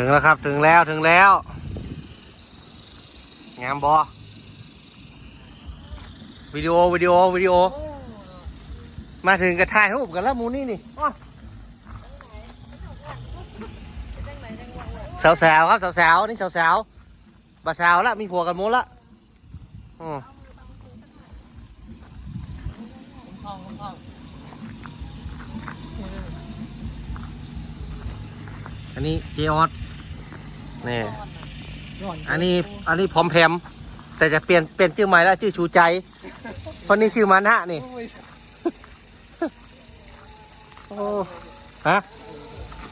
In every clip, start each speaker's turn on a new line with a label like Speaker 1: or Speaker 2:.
Speaker 1: ถึงแล้วครับถึงแล้วถึงแล้ว งามบอวิดีโอวิดีโอวิดีโอ มาถึงกระถ่ายรูปกันแล้วมูนี่นี่อ้อสาวครับสาวๆนี่สาวๆบาสาวละมีผัวกันหมดละอืมอันนี้เจออส นี่ อันนี้อันนี้พร้อมแพมแต่จะเปลี่ยนเปลี่ยนชื่อใหม่แล้วชื่อชูใจคนนี้ชื่อมานะนี่โอ้ฮะ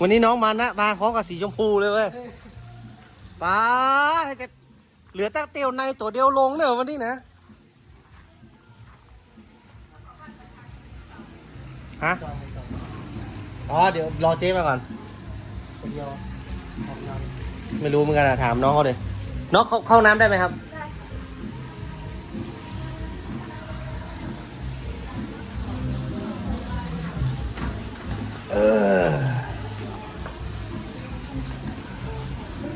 Speaker 1: วันนี้น้องมานะมาพร้อมกับสีชมพูเลยเว้ยป้าจะเหลือแต่เตียวในตัวเดียวลงเนี่ยวันนี้นะฮะอ๋อเดี๋ยวรอเจ๊มาก่อน
Speaker 2: คนเดียวทำงาน
Speaker 1: ไม่รู้เหมือนกันอะถามน้องเขาเลยน้องเขาเข้าน้ำได้ไหมครับ เออ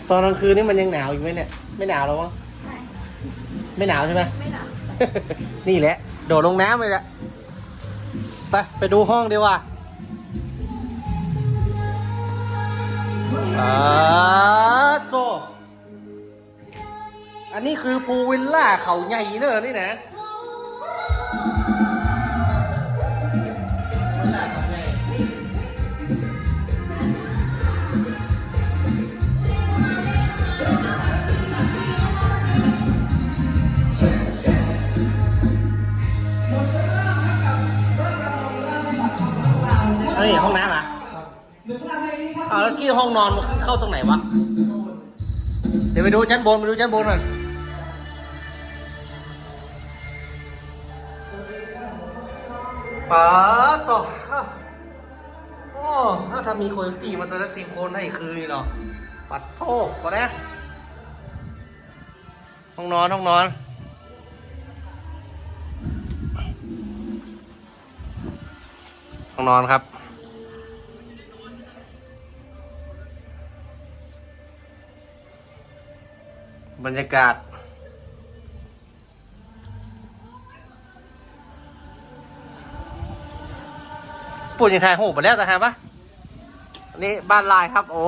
Speaker 1: ตอนกลางคืนนี่มันยังหนาวอยู่ไหมเนี่ย ไม่หนาวหรอวะไม่หนาวใช่ไหม
Speaker 3: ไม่หนาว
Speaker 1: นี่แหละ โดดลงน้ำเลยแหละ ไป ไปดูห้องดีกว่า อาโซ อันนี้คือพูวิลล่าเขาใหญ่เนอะนี่นะนนี้ห้องน้ำอะ แล้วกี้ห้องนอนมันขึ้นเข้าตรงไหนวะ เดี๋ยวไปดูชั้นบนไปดูชั้นบนก่อนป๋าต่อโอ้ถ้าทำมีโคโยตี้มาตัวละสิบคนให้คืนเนาะปัดโทษก่อนนะห้องนอนห้องนอนห้องนอนครับ บรรยากาศ ปุ่นยังถ่ายหูปไปแล้วแต่ฮะปะนี่บ้านลายครับ โอ้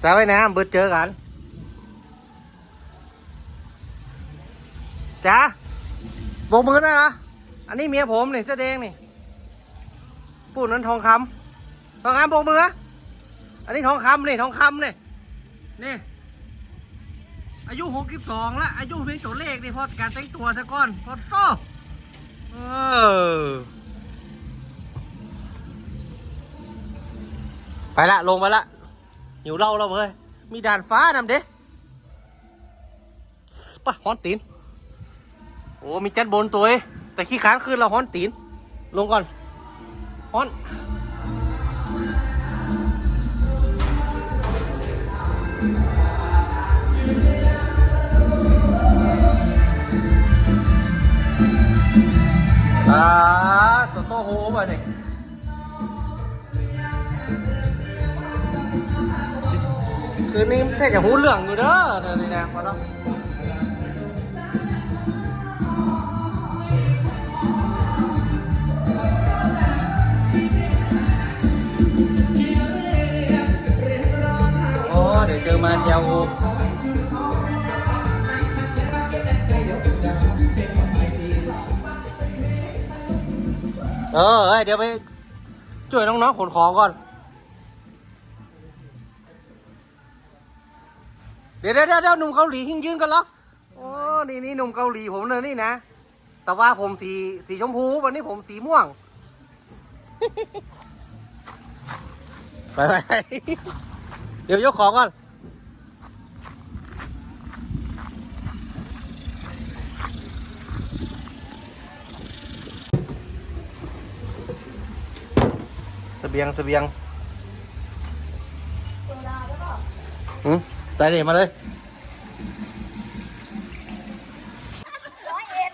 Speaker 1: สาวไว้น้ำเบิดเจอกันจ้าโบกมือนะนะอันนี้เมียผมนี่เสื้อแดงนี่ ปุ่นนั้นทองคำทองคำโบกมือ อันนี้ทองคำนี่ทองคำนี่นี่ อายุหกสิบสองละอายุเพียงตัวเลขนี่พราะการแต่งตัวซะก่อนพอโตเออไปละลงมาละหิวเล้าแล้วเว้ยมีด่านฟ้านำเด้ปะฮ้อนตีน โอ้ มีจันบนตัวเอแต่ขี้ค้านขึ้นเราฮ้อนตีน ลงก่อนฮ้อน อ่าตัวโตโหมาเนี่ยคืนนี้แค่จะหูเหลืองอยู่เด้อเดี๋ยวนี้นะพอแล้ว เดี๋ยวเจอมันยาเออเอ้ยเดี๋ยวไปช่วยน้องๆขนของก่อน เดี๋ยวเดี๋ยวเดี๋ยวหนุ่มเกาหลีหิ้งยืนกันเหรอโอ้นี่นี่หนุ่มเกาหลีผมเลยนี่นะ แต่ว่าผมสีสีชมพูวันนี้ผมสีม่วง ไปไปเดี๋ยวยกของก่อน เสบียงเสบียง
Speaker 3: โซดาแล้วก็
Speaker 1: อืมใส่เด็มาเลย
Speaker 3: ร้อยเอ็ด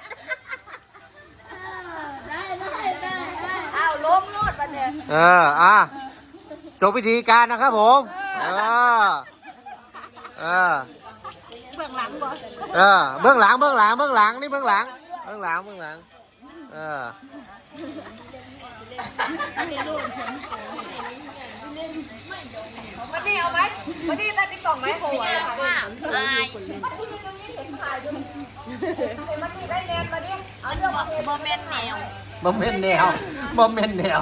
Speaker 3: ได้ได้ได้ได้อ้าวล้มโลดมาเนี่ย
Speaker 1: เออ อะ จบพิธีการนะครับผม เออ เออ
Speaker 3: เบื้องหลังบ่
Speaker 1: เออ เบื้องหลัง เบื้องหลัง เบื้องหลัง นี่เบื้องหลัง เบื้องหลัง เบื้องหลัง เออ
Speaker 3: วันนี้เอาไหมวันนี้ได้ติ๊กต็อกไหมโอ้ยว่าอายมันนี่ได้แนนมาดิเอาเรื่องบอมเมนแนว
Speaker 1: บอมเมนแนวบอมเมนแนว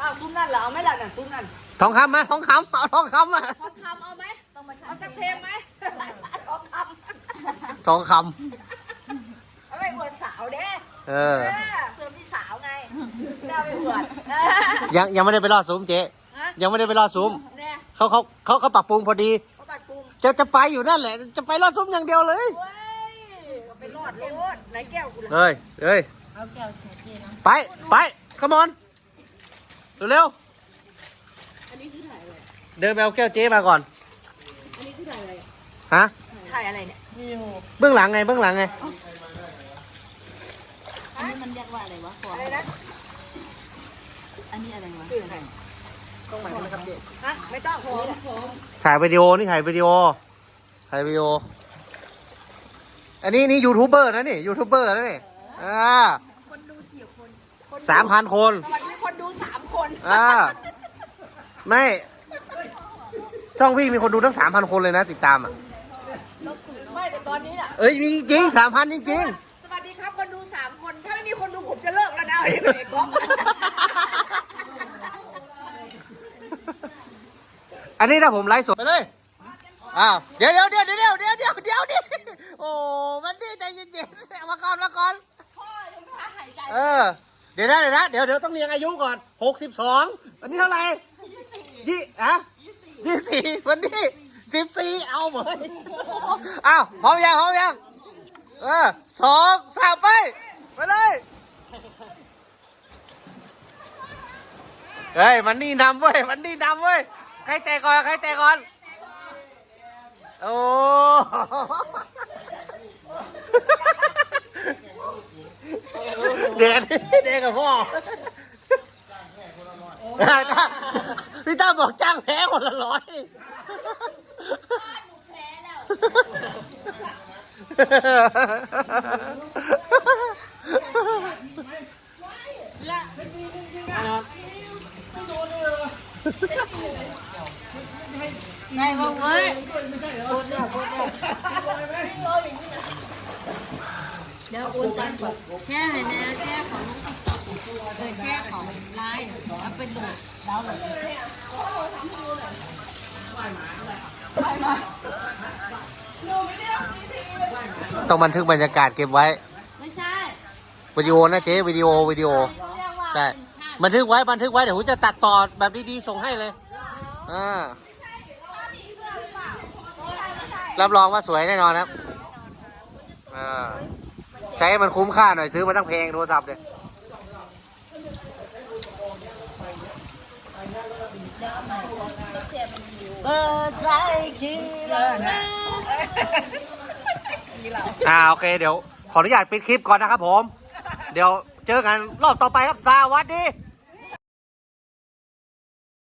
Speaker 3: อ้าวซุ้มนั่นเหรอเอาไหมล่ะน่ะซุ้มนั่น
Speaker 1: ทองคำมาทองคำเอาทองคำมา
Speaker 3: ทองคำเอาไหมต้องมาเอาสักเพลงไหมทองคำ
Speaker 1: ทองค
Speaker 3: เอาไปอวดสาวเด้ำ
Speaker 1: เออ
Speaker 3: เพื่อนพี่สาวไงได้ไปอวด
Speaker 1: ยังยังไม่ได้ไปรอดซุ้มเจ๊
Speaker 3: ฮะ
Speaker 1: ยังไม่ได้ไปรอดซุ้ม
Speaker 3: เนี่ย
Speaker 1: เขาเขาเขาเขาปรับปรุงพอดี
Speaker 3: เขาปัดปุ่ม
Speaker 1: จะจะไปอยู่นั่นแหละ จะไปรอดซุ้มอย่างเดียวเลย
Speaker 3: เว้ยเอาไปรอดโลดไหนแก้วกูล่ะ
Speaker 1: เฮ้ยเฮ้ย
Speaker 3: เอาแก้วเฉยๆนะ
Speaker 1: ไปไปขมอนเร็ว
Speaker 3: อันนี้คือถ่ายอะไร
Speaker 1: ๆเดินไปเอาแก้วเจ๊มาก่อน
Speaker 3: อันนี้คือถ่ายอะไร
Speaker 1: ฮะ
Speaker 3: ถ่ายอะไรเนี่ย
Speaker 1: เบื้องหลังไงเบื้องหลังไง
Speaker 4: อันนี้มันเรียก ว่าอะไรวะฟอ
Speaker 3: อะไรนะ
Speaker 4: อันนี้อะไรวะ
Speaker 3: ชื่อใครต้องหมายถึงครับเด็กฮะไม่ต้องโหนี่แหละ
Speaker 1: ถ่ายวิดีโอนี่ถ่ายวิดีโอถ่ายวิดีโอ อันนี้นี่ยูทูบเบอร์นะนี่ยูทูบเบอร์นะนี่อ่า
Speaker 3: คนดูกี่คน
Speaker 1: สามพันคน
Speaker 3: สวัสดีคนดูสามคน
Speaker 1: อ่าไม่ช่องพี่มีคนดูตั้งสามพันคนเลยนะ ติดตามอะ
Speaker 3: ไม่แต่ตอนนี้น่ะ
Speaker 1: เอ้ยมีจริงสามพันจริง
Speaker 3: ส จะเลิกแล้วนะไอ้เด็กก๊อฟ
Speaker 1: ๆอันนี้ถ้าผมไลฟ์สดไปเลย อ้าว เดี๋ยวเดี๋ยวเดี๋ยวเดี๋ยวเดี๋ยวเดี๋ยวเดี๋ยวดิโอ้มันนี่ใจเย็นๆมาก่อนมาก่อนเออ เดี๋ยวนะเดี๋ยวนะเดี๋ยวเดี๋ยวต้องเรียงอายุก่อนหกสิบสองวันนี้เท่าไหร่ยี่อะยี่สี่วันนี้สิบสี่เอาเหมยอ้าวพร้อมยังพร้อมยังเออสองสามไป ไปเลย เฮ้ยมันนี่นำเว้ยมันนี่นำเว้ยใครแต่ก่อนใครแต่ก่อนโอ้เด็กเด็กกับพ่อพี่ตั้มบอกจ้างแพ้คนละร้อยแไง
Speaker 4: บ้างเว้ยเดี๋ยวโอนตังก่อนแค่ให้แน่แค่ของลูกติ๊กต็อกเออแค่ของไลน์เอาไปโหลดดาวน์โหลด
Speaker 1: ต้องบันทึกบรรยากาศเก็บไว้
Speaker 4: ไม่ใช่
Speaker 1: วิดีโอนะเจ๊วิดีโอวิดีโอ ใช่ บันทึกไว้บันทึกไว้เดี๋ยวผมจะตัดต่อแบบดีๆส่งให้เลย อ่า รับรองว่าสวยแน่นอนครับอ่าใช้ให้มันคุ้มค่าหน่อยซื้อมาตั้งเพงโทรศัพท์เนี่ย
Speaker 4: เปิดใจคิดแล้วนะ
Speaker 1: อ่าโอเคเดี๋ยว ขออนุญาตปิดคลิปก่อนนะครับผม เดี๋ยวเจอกันรอบต่อไปครับสวัสดี